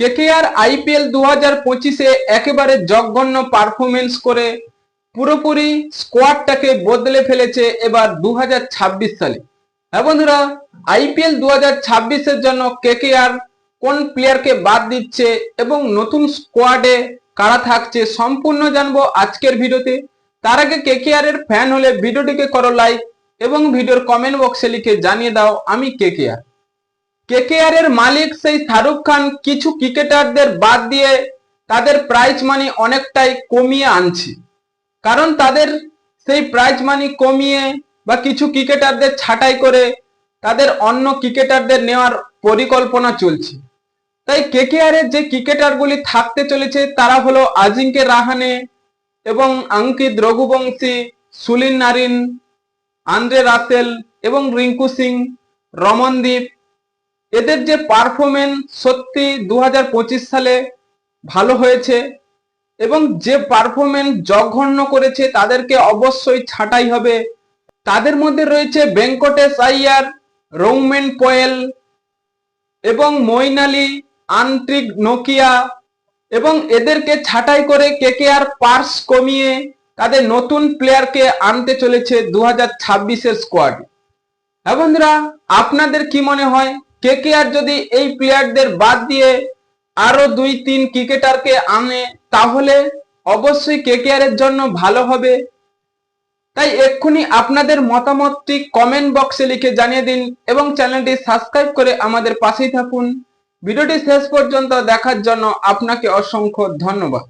KKR IPL দু হাজার পঁচিশে একেবারে জঘন্য পারফরমেন্স করে পুরোপুরি স্কোয়াডটাকে বদলে ফেলেছে এবার দু হাজার ছাব্বিশ সালে। হ্যাঁ বন্ধুরা, আইপিএল দু হাজার ছাব্বিশের জন্য কেকেআর কোন প্লেয়ারকে বাদ দিচ্ছে এবং নতুন স্কোয়াডে কারা থাকছে সম্পূর্ণ জানব আজকের ভিডিওতে। তার আগে কেকেআর এর ফ্যান হলে ভিডিওটিকে করো লাইক এবং ভিডিওর কমেন্ট বক্সে লিখে জানিয়ে দাও আমি কেকেআর। কেকেআর এর মালিক সেই শাহরুখ খান কিছু ক্রিকেটারদের বাদ দিয়ে তাদের প্রাইজ মানি অনেকটাই কমিয়ে আনছে। কারণ তাদের সেই প্রাইজ মানি কমিয়ে বা কিছু ক্রিকেটারদের ছাঁটাই করে তাদের অন্য ক্রিকেটারদের নেওয়ার পরিকল্পনা চলছে। তাই কেকেআর এর যে ক্রিকেটারগুলি থাকতে চলেছে তারা হলো আজিঙ্কে রাহানে এবং অঙ্কিত রঘুবংশী সুলিন নারিন, আন্দ্রে রাসেল এবং রিঙ্কু সিং, রমনদীপ এদের যে পারফরমেন্স সত্যি দু হাজার পঁচিশ সালে ভালো হয়েছে এবং যে পারফরমেন্স জঘন্য করেছে তাদেরকে অবশ্যই ছাঁটাই হবে। তাদের মধ্যে রয়েছে ভেঙ্কটেশ আইয়ার, রৌমেন পোয়েল এবং মইন আলী আন্ট্রিক নোকিয়া এবং এদেরকে ছাঁটাই করে কেকেআর পার্স কমিয়ে তাদের নতুন প্লেয়ারকে আনতে চলেছে দু হাজার স্কোয়াড হ্যাঁ বন্ধুরা, আপনাদের কি মনে হয়? কেকেআর যদি এই প্লেয়ারদের বাদ দিয়ে আরও দুই, তিন ক্রিকেটারকে আনে, তাহলে অবশ্যই কেকেআর এর জন্য ভালো হবে। তাই এক্ষুনি আপনাদের মতামতটি কমেন্ট বক্সে লিখে জানিয়ে দিন এবং চ্যানেলটি সাবস্ক্রাইব করে আমাদের পাশেই থাকুন। ভিডিওটি শেষ পর্যন্ত দেখার জন্য আপনাকে অসংখ্য ধন্যবাদ।